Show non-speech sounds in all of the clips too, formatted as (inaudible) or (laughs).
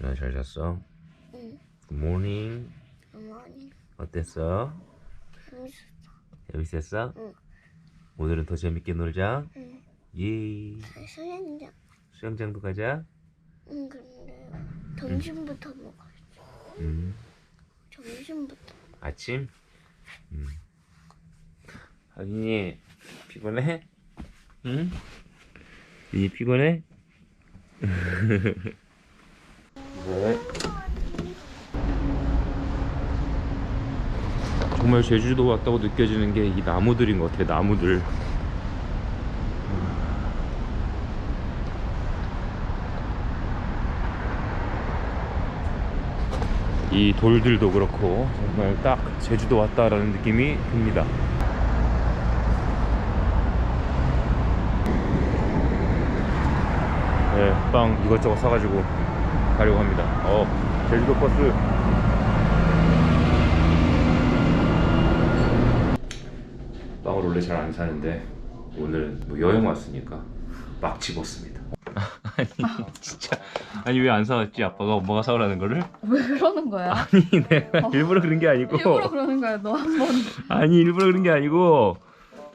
준아 잘 잤어? 응. 굿모닝 어머니. 어땠어? 재밌었어. 재밌었어? 응. 오늘은 더 재밌게 놀자 응. 예 수영장. 수영장도 가자 응, 근데 점심부터 먹어야지. 음. 점심부터. 아침? 음. 하진이 피곤해? 응? 이 피곤해? (laughs) 네. 정말 제주도 왔다고 느껴지는 게 이 나무들인 것 같아 나무들 이 돌들도 그렇고 정말 딱 제주도 왔다라는 느낌이 듭니다. 네, 빵 이것저것 사가지고 가려고 합니다. 어, 제주도 버스. 빵을 원래 잘 안 사는데 오늘 뭐 여행 왔으니까 막 집었습니다. (laughs) 아니 진짜 아니 왜 안 사왔지 아빠가 엄마가 사오라는 거를? 왜 그러는 거야? (laughs) 아니 내가 일부러 그런 게 아니고 일부러 그러는 거야. 너 한 번. 아니 일부러 그런 게 아니고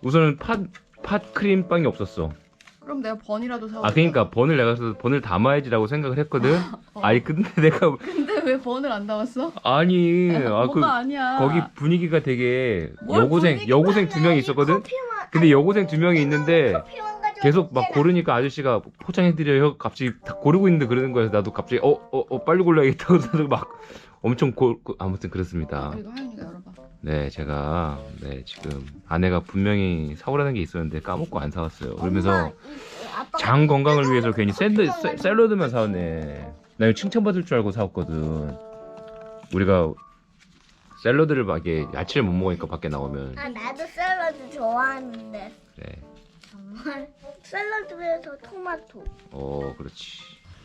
우선은 팥, 팥 크림빵이 없었어 그럼 내가 번이라도 사올게. 아 그러니까 번을 내가 그래서 번을 담아야지라고 생각을 했거든 (laughs) 아니 근데 내가 (laughs) 근데 왜 번을 안 담았어? 아니 (laughs) 아 뭐가 그 아니야. 거기 분위기가 되게 뭘 여고생 분위기가 여고생 두 명이 있었거든 근데 여고생 두 명이 있는데 커피만 계속 막. 고르니까 아저씨가 포장해드려요 갑자기 다 고르고 있는데 그러는 거예요 나도 갑자기 어 어 어, 빨리 골라야겠다고 해서 막 엄청 고 고- 아무튼 그렇습니다 그리고 하윤이가. 네, 제가 네 지금 아내가 분명히 사오라는 게 있었는데 까먹고 안 사왔어요. 그러면서 장 건강을 위해서 괜히 샌드 샐- 샐러드만 사왔네. 나 이거 칭찬받을 줄 알고 사왔거든. 우리가 샐러드를 막 이게 야채를 못 먹으니까 밖에 나오면 아 나도 샐러드 좋아하는데 네, 정말 샐러드에서 토마토. 어 그렇지.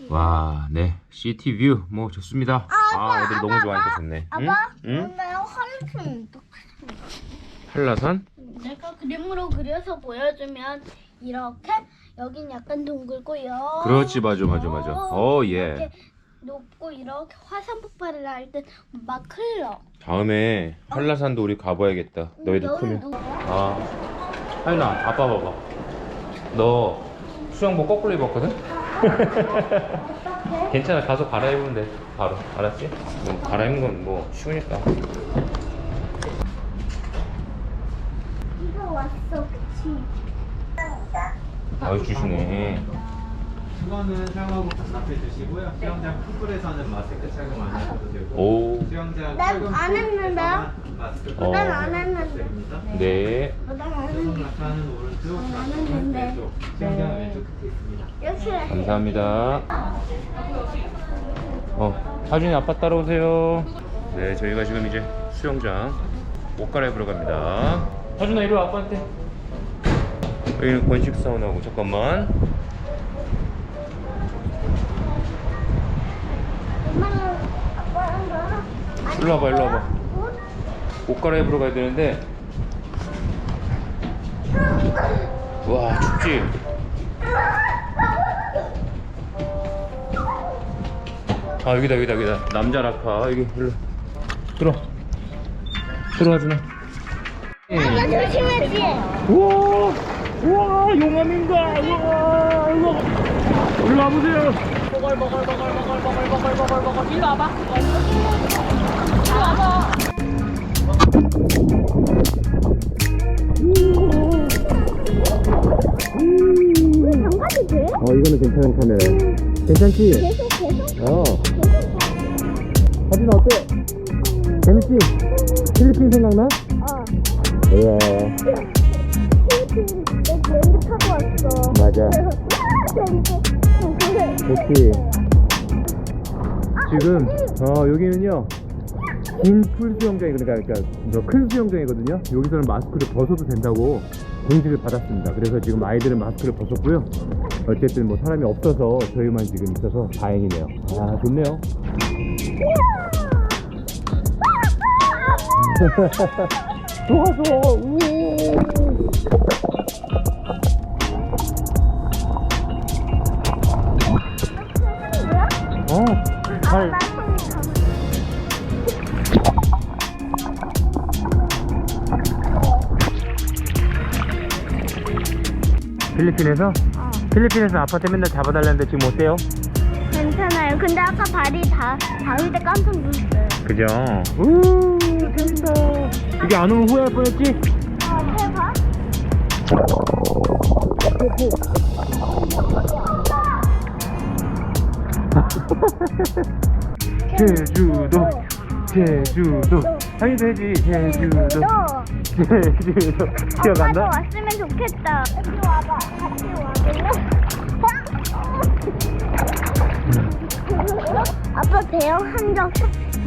와, 네 시티 뷰 뭐 좋습니다. 아, 애들 너무 좋아하니까 좋네. 응? 아빠, 응? 근데 하루는 한라산? 내가 그림으로 그려서 보여주면 이렇게 여긴 약간 둥글고요. 그렇지, 맞아, 맞아, 맞아. 어, 예. 이렇게 높고 이렇게 화산 폭발을 할때막 흘러. 다음에 한라산도 우리 가봐야겠다. 너희들 너는 크면. 누구야? 아, 하윤아, 아빠 봐봐. 너 수영복 거꾸로 입었거든? 어떡해? (laughs) 괜찮아, 가서 갈아입으면 돼. 바로. 알았지? 뭐 갈아입는 건 뭐 쉬우니까. 이거 왔어, 그치? 아유, 주시네. 수건은 사용하고 반납해 주시고요. 수영장 푸불에서는 마스크 착용 안 하셔도 되고 오, 수영장 난 작은 안 했는데요? 풀에서만 마스크 어. 난 안 했는데. 부탁드립니다. 네. 어, 난안 수건 했는데. 낙하는 오른쪽, 안 낙하는 했는데. 왼쪽. 수영장 왼쪽 끝에 있습니다. 이렇게. 감사합니다. 어, 하준이 아빠 따라오세요. 네, 저희가 지금 이제 수영장 옷 갈아입으러 갑니다. 하준아, 이리 와, 아빠한테. 여기는 건식 사우나고, 잠깐만. 일로 와봐, 일로 와봐. 옷? 옷 갈아입으러 가야 되는데. 와, 춥지? 아, 여기다, 여기다, 여기다. 남자 라카. 여기, 일로. 들어. 들어와, 주나. 아빠 조심하지. 우와! 우와! 용암인가! 우와! 우와! 일로 와보세요! 장가도 돼? 어, 이거는 괜찮은 카메라. 괜찮지? 계속 계속 어. 사진 어때? 재밌지? 필리핀 생각나? 어. 그래. 필리핀 내 비행기 타고 왔어. 맞아. 그래. 좋지. 지금 어 여기는요 긴풀 수영장이 그러니까 그러니까 뭐큰 수영장이거든요. 여기서는 마스크를 벗어도 된다고 공지를 받았습니다. 그래서 지금 아이들은 마스크를 벗었고요. 어쨌든 뭐 사람이 없어서 저희만 지금 있어서 다행이네요. 아 좋네요. (laughs) 좋아 좋아. 필리핀에서? 어. 필리핀에서 아파트 맨날 잡아달라는데 지금 어때요? 괜찮아요. 근데 아까 발이 다 닿을 때 깜짝 놀랐어요. 그죠? 우 재밌다. 이게 안 오면 후회할 뻔했지? 어, 해봐. (laughs) 제주도 제주도 아니 되지 제주도 너. 제주도 (laughs) 기억난다? 왔으면 좋겠다. 여기 와봐. 아빠 대형 한적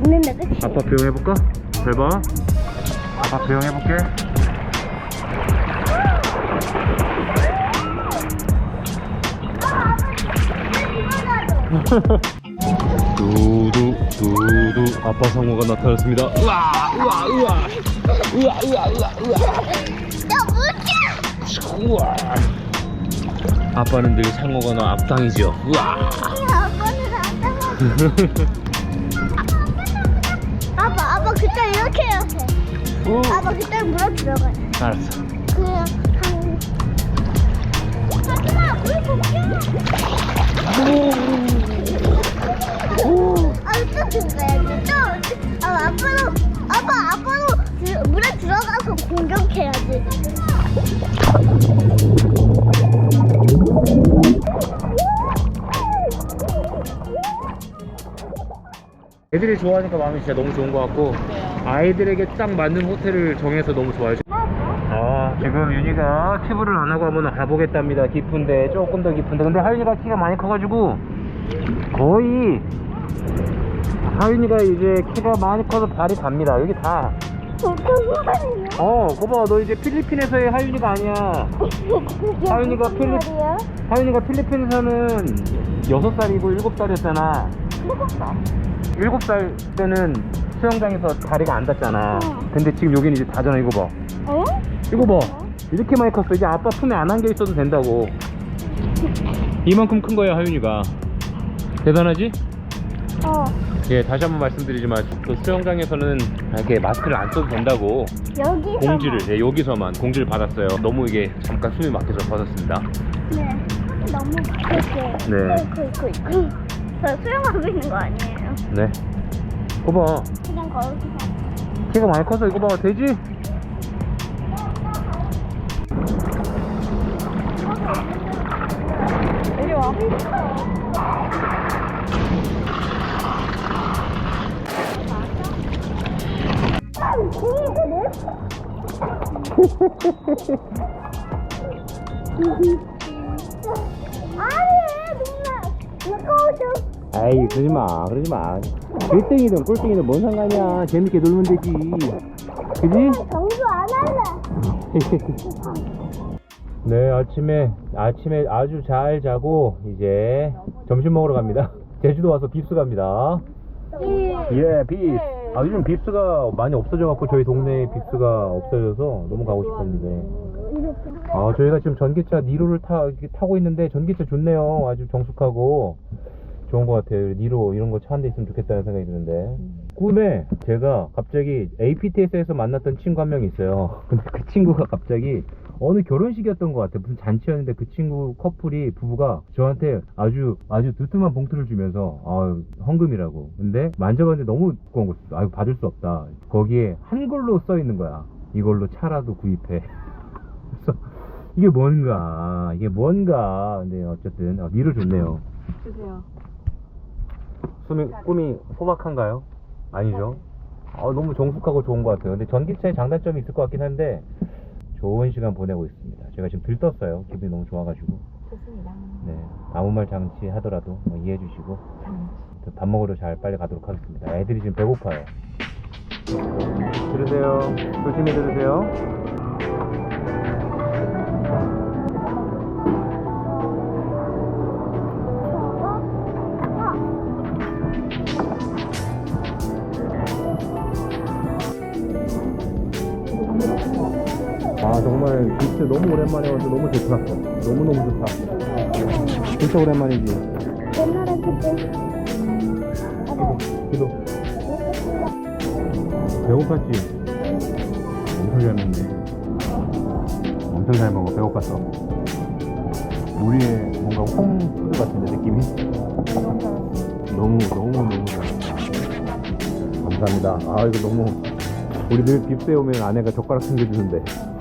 있는데 그치? 아빠 배웅해볼까? 잘 봐. 아빠 배웅해볼게. 두두 두두 아빠 상어가 나타났습니다. 우와 우와 우와 우와 우와 우와 우와? 우와 아빠는 늘 상어가 나 앞당이죠. 우와 아. (laughs) 아빠 아빠 그때 이렇게 해야 돼. 우. 아빠 그때 물어 들어가. 알았어. 그냥 한. 하지마 물 볼게. 아또 들어가야지 또. 아 아빠도 아빠 아빠도 들- 물에 들어가서 공격해야지. 애들이 좋아하니까 마음이 진짜 너무 좋은 것 같고 아이들에게 딱 맞는 호텔을 정해서 너무 좋아요. 아 지금 윤희가 튜브를 안 하고 한번 가보겠답니다. 깊은데 조금 더 깊은데 근데 하윤이가 키가 많이 커가지고 거의 하윤이가 이제 키가 많이 커서 발이 갑니다. 여기 다. 어, 거봐 너 이제 필리핀에서의 하윤이가 아니야. 하윤이가 필리 하윤이가 필리핀에서는 6살이고 7살이었잖아. 7살 때는 수영장에서 다리가 안 닿잖아. 어. 근데 지금 여기는 이제 다잖아, 이거 봐. 어? 이거 봐. 이렇게 많이 컸어. 이제 아빠 품에 안 안겨 있어도 된다고. 이만큼 큰 거야, 하윤이가. 대단하지? 어. 예, 다시 한번 말씀드리지만 그 수영장에서는 이렇게 마스크를 안 써도 된다고 여기서 공지를 예, 여기서만 공지를 받았어요. 너무 이게 잠깐 숨이 막혀서 벗었습니다. 네. 너무 크게. 네. 그, 그, 그. 저 수영하고 있는 거 아니에요? 네. 이거 봐. 그냥 거기서. 키가 많이 커서 이거 봐. 되지? 이리 와. (laughs) 아니, 누나. 무거워져. 아이, 그러지 마. 그러지 마. 1등이든 꼴등이든 뭔 상관이야. 재밌게 놀면 되지. 그지? 정수 안 할래. (laughs) 네, 아침에, 아침에 아주 잘 자고, 이제 점심 먹으러 갑니다. (laughs) 제주도 와서 빕스 갑니다. 예, 빕스. 아, 요즘 빕스가 많이 없어져 갖고, 저희 동네에 빕스가 없어져서 너무 가고 싶었는데. 아, 저희가 지금 전기차 니로를 타, 타고 있는데, 전기차 좋네요. 아주 정숙하고. 좋은 것 같아요. 니로 이런 거 차 한 대 있으면 좋겠다는 생각이 드는데. 꿈에 제가 갑자기 APTS에서 만났던 친구 한 명 있어요. (laughs) 근데 그 친구가 갑자기 어느 결혼식이었던 것 같아요. 무슨 잔치였는데 그 친구 커플이 부부가 저한테 아주 아주 두툼한 봉투를 주면서 아 헌금이라고. 근데 만져봤는데 너무 두꺼운 거 있어. 아 이거 받을 수 없다. 거기에 한글로 써 있는 거야. 이걸로 차라도 구입해. (laughs) 그래서 이게 뭔가 이게 뭔가. 근데 어쨌든 아, 니로 좋네요. 주세요. 꿈이, 꿈이 소박한가요? 아니죠. 아, 너무 정숙하고 좋은 것 같아요. 근데 전기차에 장단점이 있을 것 같긴 한데 좋은 시간 보내고 있습니다. 제가 지금 들떴어요. 기분이 너무 좋아가지고. 좋습니다. 네. 아무 말 장치 하더라도 뭐 이해해 주시고 저밥 먹으러 잘 빨리 가도록 하겠습니다. 애들이 지금 배고파요. 들으세요. 조심히 들으세요. 정말 진짜 너무 오랜만에 와서 너무 좋다. 너무 너무 좋다. 진짜 오랜만이지. 옛날에 그때 키로. 배고팠지? 엄청 잘 먹네. 엄청 잘 먹어. 배고팠어. 우리의 뭔가 홈푸드 같은데 느낌이? 너무 너무 너무 잘. 감사합니다. 아 이거 너무 우리 늘 뷔페 오면 아내가 젓가락 챙겨주는데.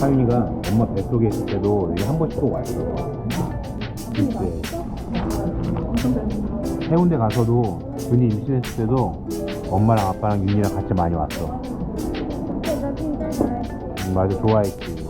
하윤이가 엄마 뱃속에 있을 때도 여기 한 번씩 꼭 왔어. 뷔페. 해운대 가서도 준이 임신했을 때도 엄마랑 아빠랑 윤이랑 같이 많이 왔어. 맞아 좋아했지.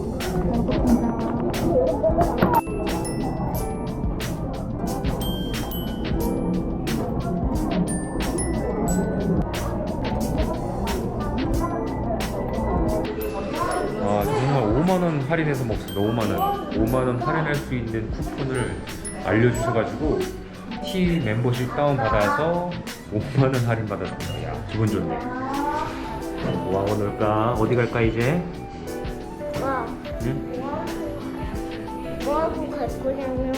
3만원 할인해서 먹습니다. 5만원. 5만원 할인할 수 있는 쿠폰을 알려주셔가지고 T 멤버십 다운받아서 5만원 할인받았습니다. 야, 기분 좋네. 와, 오늘 까 어디 갈까, 이제? 뭐 와. 응? 뭐하고 갈 거냐면